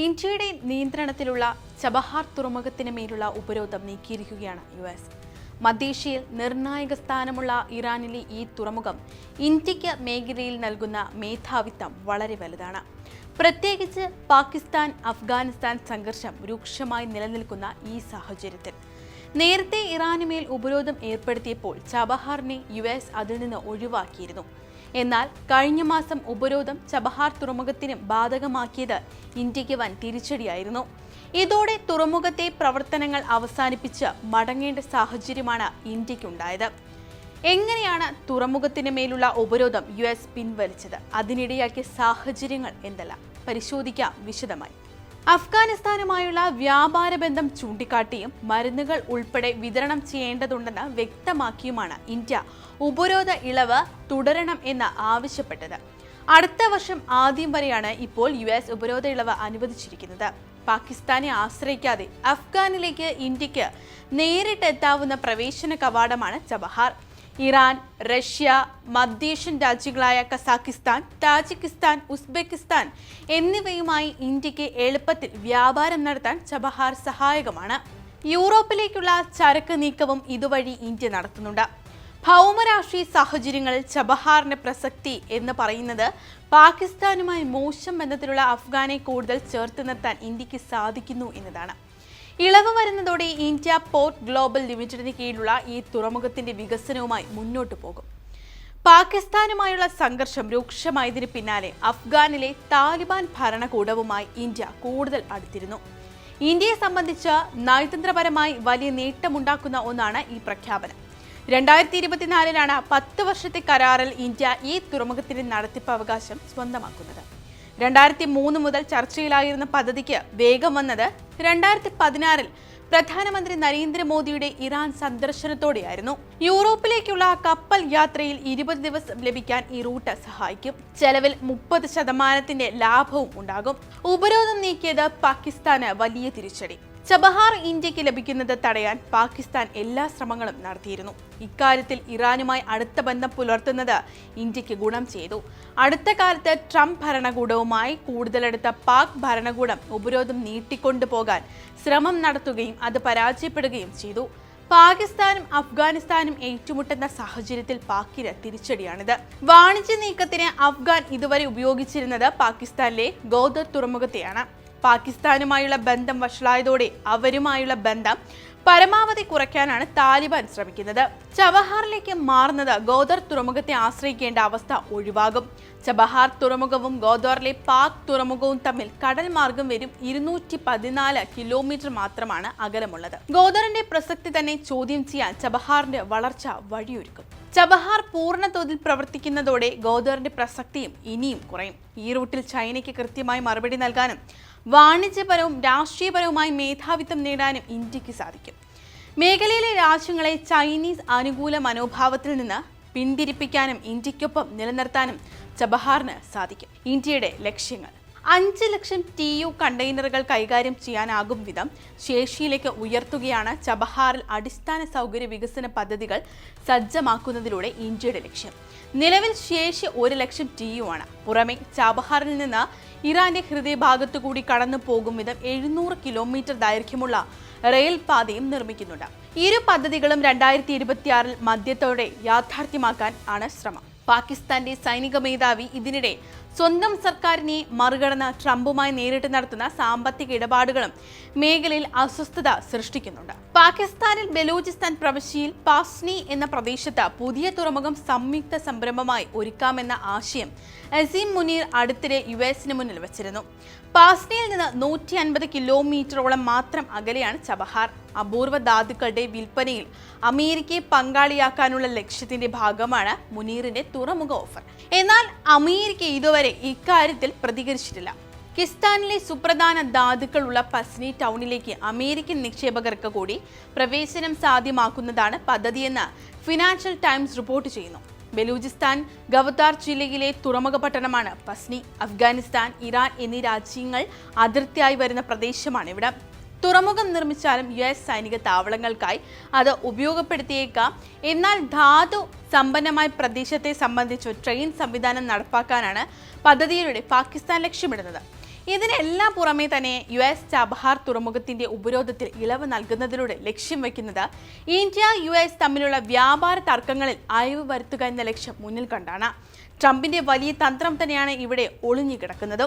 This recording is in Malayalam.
ഇന്ത്യയുടെ നിയന്ത്രണത്തിലുള്ള ചബഹാർ തുറമുഖത്തിന് മേലുള്ള ഉപരോധം നീക്കിയിരിക്കുകയാണ് യു എസ്. മധ്യേഷ്യയിൽ നിർണായക സ്ഥാനമുള്ള ഇറാനിലെ ഈ തുറമുഖം ഇന്ത്യയ്ക്ക് മേഖലയിൽ നൽകുന്ന മേധാവിത്വം വളരെ വലുതാണ്. പ്രത്യേകിച്ച് പാകിസ്ഥാൻ അഫ്ഗാനിസ്ഥാൻ സംഘർഷം രൂക്ഷമായി നിലനിൽക്കുന്ന ഈ സാഹചര്യത്തിൽ. നേരത്തെ ഇറാനുമേൽ ഉപരോധം ഏർപ്പെടുത്തിയപ്പോൾ ചബഹാറിനെ യു എസ് അതിൽ നിന്ന് ഒഴിവാക്കിയിരുന്നു. എന്നാൽ കഴിഞ്ഞ മാസം ഉപരോധം ചബഹാർ തുറമുഖത്തിന് ബാധകമാക്കിയത് ഇന്ത്യയ്ക്ക് വൻ തിരിച്ചടിയായിരുന്നു. ഇതോടെ തുറമുഖത്തെ പ്രവർത്തനങ്ങൾ അവസാനിപ്പിച്ച് മടങ്ങേണ്ട സാഹചര്യമാണ് ഇന്ത്യക്കുണ്ടായത് എങ്ങനെയാണ് തുറമുഖത്തിന് മേലുള്ള ഉപരോധം യു എസ് പിൻവലിച്ചത്? അതിനിടയാക്കിയ സാഹചര്യങ്ങൾ എന്തല്ല? പരിശോധിക്കാം വിശദമായി. അഫ്ഗാനിസ്ഥാനുമായുള്ള വ്യാപാര ബന്ധം ചൂണ്ടിക്കാട്ടിയും മരുന്നുകൾ ഉൾപ്പെടെ വിതരണം ചെയ്യേണ്ടതുണ്ടെന്ന് വ്യക്തമാക്കിയുമാണ് ഇന്ത്യ ഉപരോധ ഇളവ് തുടരണം എന്ന് ആവശ്യപ്പെട്ടത്. അടുത്ത വർഷം ആദ്യം വരെയാണ് ഇപ്പോൾ യു എസ് ഉപരോധ ഇളവ് അനുവദിച്ചിരിക്കുന്നത്. പാകിസ്ഥാനെ ആശ്രയിക്കാതെ അഫ്ഗാനിലേക്ക് ഇന്ത്യയ്ക്ക് നേരിട്ടെത്താവുന്ന പ്രവേശന കവാടമാണ് ചബഹാർ. ഇറാൻ റഷ്യ മധ്യേഷ്യൻ രാജ്യങ്ങളായ കസാക്കിസ്ഥാൻ താജിക്കിസ്ഥാൻ ഉസ്ബെക്കിസ്ഥാൻ എന്നിവയുമായി ഇന്ത്യയ്ക്ക് എളുപ്പത്തിൽ വ്യാപാരം നടത്താൻ ചബഹാർ സഹായകമാണ്. യൂറോപ്പിലേക്കുള്ള ചരക്ക് നീക്കവും ഇതുവഴി ഇന്ത്യ നടത്തുന്നുണ്ട്. ഭൗമരാഷ്ട്രീയ സാഹചര്യങ്ങളിൽ ചബഹാറിന്റെ പ്രസക്തി എന്ന് പറയുന്നത് പാകിസ്ഥാനുമായി മോശം ബന്ധത്തിലുള്ള അഫ്ഗാനെ കൂടുതൽ ചേർത്ത് നിർത്താൻ ഇന്ത്യയ്ക്ക് സാധിക്കുന്നു എന്നതാണ്. ഇളവ് വരുന്നതോടെ ഇന്ത്യ പോർട്ട് ഗ്ലോബൽ ലിമിറ്റഡിന് കീഴിലുള്ള ഈ തുറമുഖത്തിന്റെ വികസനവുമായി മുന്നോട്ടു പോകും. പാകിസ്ഥാനുമായുള്ള സംഘർഷം രൂക്ഷമായതിനു പിന്നാലെ അഫ്ഗാനിലെ താലിബാൻ ഭരണകൂടവുമായി ഇന്ത്യ കൂടുതൽ അടുത്തിരുന്നു. ഇന്ത്യയെ സംബന്ധിച്ച് നയതന്ത്രപരമായി വലിയ നേട്ടമുണ്ടാക്കുന്ന ഒന്നാണ് ഈ പ്രഖ്യാപനം. രണ്ടായിരത്തി ഇരുപത്തിനാലിലാണ് പത്ത് വർഷത്തെ കരാറിൽ ഇന്ത്യ ഈ തുറമുഖത്തിന്റെ നടത്തിപ്പ് അവകാശം സ്വന്തമാക്കുന്നത്. രണ്ടായിരത്തി മൂന്ന് മുതൽ ചർച്ചയിലായിരുന്ന പദ്ധതിക്ക് വേഗം വന്നത് രണ്ടായിരത്തി പതിനാറിൽ പ്രധാനമന്ത്രി നരേന്ദ്രമോദിയുടെ ഇറാൻ സന്ദർശനത്തോടെയായിരുന്നു. യൂറോപ്പിലേക്കുള്ള കപ്പൽ യാത്രയിൽ ഇരുപത് ദിവസം ലഭിക്കാൻ ഈ റൂട്ട് സഹായിക്കും. ചെലവിൽ മുപ്പത് ശതമാനത്തിന്റെ ലാഭവും ഉണ്ടാകും. ഉപരോധം നീക്കിയത് പാകിസ്ഥാന് വലിയ തിരിച്ചടി. ചബഹാർ ഇന്ത്യയ്ക്ക് ലഭിക്കുന്നത് തടയാൻ പാകിസ്ഥാൻ എല്ലാ ശ്രമങ്ങളും നടത്തിയിരുന്നു. ഇക്കാര്യത്തിൽ ഇറാനുമായി അടുത്ത ബന്ധം പുലർത്തുന്നത് ഇന്ത്യയ്ക്ക് ഗുണം ചെയ്തു. അടുത്ത കാലത്ത് ട്രംപ് ഭരണകൂടവുമായി കൂടുതലെടുത്ത പാക് ഭരണകൂടം ഉപരോധം നീട്ടിക്കൊണ്ടുപോകാൻ ശ്രമം നടത്തുകയും അത് പരാജയപ്പെടുകയും ചെയ്തു. പാകിസ്ഥാനും അഫ്ഗാനിസ്ഥാനും ഏറ്റുമുട്ടുന്ന സാഹചര്യത്തിൽ പാക്കിന് തിരിച്ചടിയാണിത്. വാണിജ്യ നീക്കത്തിന് അഫ്ഗാൻ ഇതുവരെ ഉപയോഗിച്ചിരുന്നത് പാകിസ്ഥാനിലെ ഗോദർ തുറമുഖത്തെയാണ്. പാകിസ്ഥാനുമായുള്ള ബന്ധം വഷളായതോടെ അവരുമായുള്ള ബന്ധം പരമാവധി കുറയ്ക്കാനാണ് താലിബാൻ ശ്രമിക്കുന്നത്. ചബഹാറിലേക്ക് മാറുന്നത് ഗോദർ തുറമുഖത്തെ ആശ്രയിക്കേണ്ട അവസ്ഥ ഒഴിവാകും. ചബഹാർ തുറമുഖവും ഗോദോറിലെ പാക് തുറമുഖവും തമ്മിൽ കടൽ മാർഗം വരും ഇരുന്നൂറ്റി പതിനാല് കിലോമീറ്റർ മാത്രമാണ് അകലമുള്ളത്. ഗോദറിന്റെ പ്രസക്തി തന്നെ ചോദ്യം ചെയ്യാൻ ചബഹാറിന്റെ വളർച്ച വഴിയൊരുക്കും. ചബഹാർ പൂർണ തോതിൽ പ്രവർത്തിക്കുന്നതോടെ ഗോദറിന്റെ പ്രസക്തിയും ഇനിയും കുറയും. ഈ റൂട്ടിൽ ചൈനയ്ക്ക് കൃത്യമായി മറുപടി നൽകാനും വാണിജ്യപരവും രാഷ്ട്രീയപരവുമായ മേധാവിത്വം നേടാനും ഇന്ത്യയ്ക്ക് സാധിക്കും. മേഖലയിലെ രാജ്യങ്ങളെ ചൈനീസ് അനുകൂല മനോഭാവത്തിൽ നിന്ന് പിന്തിരിപ്പിക്കാനും ഇന്ത്യക്കൊപ്പം നിലനിർത്താനും ചബഹാറിന് സാധിക്കും. ഇന്ത്യയുടെ ലക്ഷ്യങ്ങൾ. അഞ്ച് ലക്ഷം ടി യു കണ്ടെയ്നറുകൾ കൈകാര്യം ചെയ്യാനാകും വിധം ശേഷിയിലേക്ക് ഉയർത്തുകയാണ് ചബഹാറിൽ അടിസ്ഥാന സൗകര്യ വികസന പദ്ധതികൾ സജ്ജമാക്കുന്നതിലൂടെ ഇന്ത്യയുടെ ലക്ഷ്യം. നിലവിൽ ശേഷി ഒരു ലക്ഷം ടി യു ആണ്. പുറമെ ചബഹാറിൽ നിന്ന് ഇറാന്റെ ഹൃദയഭാഗത്തു കൂടി കടന്നു പോകും വിധം എഴുന്നൂറ് കിലോമീറ്റർ ദൈർഘ്യമുള്ള റെയിൽ പാതയും നിർമ്മിക്കുന്നുണ്ട്. ഇരു പദ്ധതികളും രണ്ടായിരത്തി ഇരുപത്തിയാറിൽ മധ്യത്തോടെ യാഥാർത്ഥ്യമാക്കാൻ ആണ് ശ്രമം. പാകിസ്ഥാന്റെ സൈനിക മേധാവി ഇതിനിടെ സ്വന്തം സർക്കാരിനെ മറികടന്ന് ട്രംപുമായി നേരിട്ട് നടത്തുന്ന സാമ്പത്തിക ഇടപാടുകളും മേഖലയിൽ അസ്വസ്ഥത സൃഷ്ടിക്കുന്നുണ്ട്. പാകിസ്ഥാനിൽ ബലൂചിസ്ഥാൻ പ്രവിശ്യയിൽ പാസ്നി എന്ന പ്രദേശത്ത് പുതിയ തുറമുഖം സംയുക്ത സംരംഭമായി ഒരുക്കാമെന്ന ആശയം അസീം മുനീർ അടുത്തിടെ യു എസിന് മുന്നിൽ വച്ചിരുന്നു. പാസ്നിയിൽ നിന്ന് നൂറ്റി അൻപത് കിലോമീറ്ററോളം മാത്രം അകലെയാണ് ചബഹാർ. അപൂർവ ധാതുക്കളുടെ വിൽപ്പനയിൽ അമേരിക്കയെ പങ്കാളിയാക്കാനുള്ള ലക്ഷ്യത്തിന്റെ ഭാഗമാണ് മുനീറിന്റെ തുറമുഖ ഓഫർ. എന്നാൽ അമേരിക്ക ഇതുവരെ ഇക്കാര്യത്തിൽ പ്രതികരിച്ചിട്ടില്ല. കിസ്താനിലെ സുപ്രധാന ധാതുക്കളുള്ള പസ്നി ടൗണിലേക്ക് അമേരിക്കൻ നിക്ഷേപകർക്ക് കൂടി പ്രവേശനം സാധ്യമാക്കുന്നതാണ് പദ്ധതിയെന്ന് ഫിനാൻഷ്യൽ ടൈംസ് റിപ്പോർട്ട് ചെയ്യുന്നു. ബലൂചിസ്ഥാൻ ഗവതാർ ജില്ലയിലെ തുറമുഖ പട്ടണമാണ് പസ്നി. അഫ്ഗാനിസ്ഥാൻ ഇറാൻ എന്നീ രാജ്യങ്ങൾ അതിർത്തിയായി വരുന്ന പ്രദേശമാണ് ഇവിടെ. തുറമുഖം നിർമ്മിച്ചാലും യു എസ് സൈനിക താവളങ്ങൾക്കായി അത് ഉപയോഗപ്പെടുത്തിയേക്കാം. എന്നാൽ ധാതു സമ്പന്നമായ പ്രദേശത്തെ സംബന്ധിച്ച് ട്രെയിൻ സംവിധാനം നടപ്പാക്കാനാണ് പദ്ധതിയിലൂടെ പാകിസ്ഥാൻ ലക്ഷ്യമിടുന്നത്. ഇതിനെല്ലാം പുറമേ തന്നെ യു എസ് ചബഹാർ തുറമുഖത്തിന്റെ ഉപരോധത്തിൽ ഇളവ് നൽകുന്നതിലൂടെ ലക്ഷ്യം വയ്ക്കുന്നത് ഇന്ത്യ യു എസ് തമ്മിലുള്ള വ്യാപാര തർക്കങ്ങളിൽ അയവ് വരുത്തുക എന്ന ലക്ഷ്യം മുന്നിൽ കണ്ടാണ്. ട്രംപിന്റെ വലിയ തന്ത്രം തന്നെയാണ് ഇവിടെ ഒളിഞ്ഞു കിടക്കുന്നത്